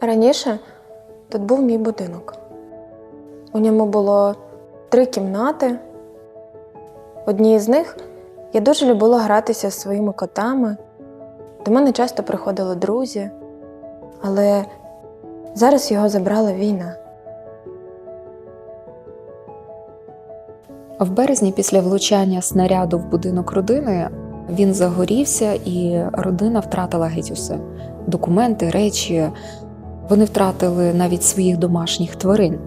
Раніше тут був мій будинок. У ньому було три кімнати. В одній з них я дуже любила гратися зі своїми котами. До мене часто приходили друзі, але зараз його забрала війна. В березні, після влучання снаряду в будинок родини, він загорівся, і родина втратила геть усе: документи, речі. Вони втратили навіть своїх домашніх тварин.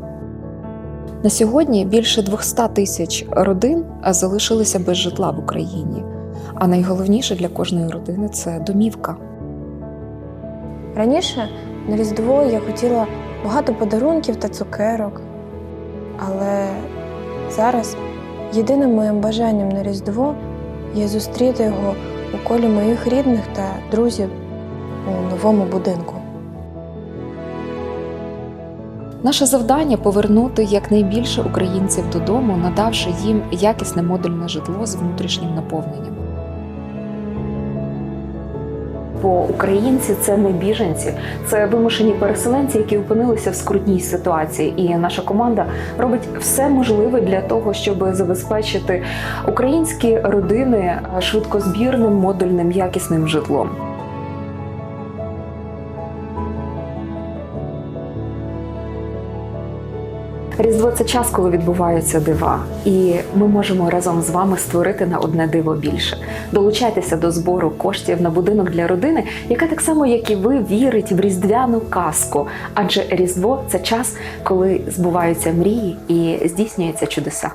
На сьогодні більше 200 тисяч родин залишилися без житла в Україні. А найголовніше для кожної родини це домівка. Раніше на Різдво я хотіла багато подарунків та цукерок, але зараз єдиним моїм бажанням на Різдво є зустріти його у колі моїх рідних та друзів у новому будинку. Наше завдання повернути якнайбільше українців додому, надавши їм якісне модульне житло з внутрішнім наповненням. Бо українці це не біженці, це вимушені переселенці, які опинилися в скрутній ситуації. І наша команда робить все можливе для того, щоб забезпечити українські родини швидкозбірним модульним якісним житлом. Різдво це час, коли відбуваються дива, і ми можемо разом з вами створити на одне диво більше. Долучайтеся до збору коштів на будинок для родини, яка так само, як і ви, вірить в різдвяну казку. Адже Різдво це час, коли збуваються мрії і здійснюються чудеса.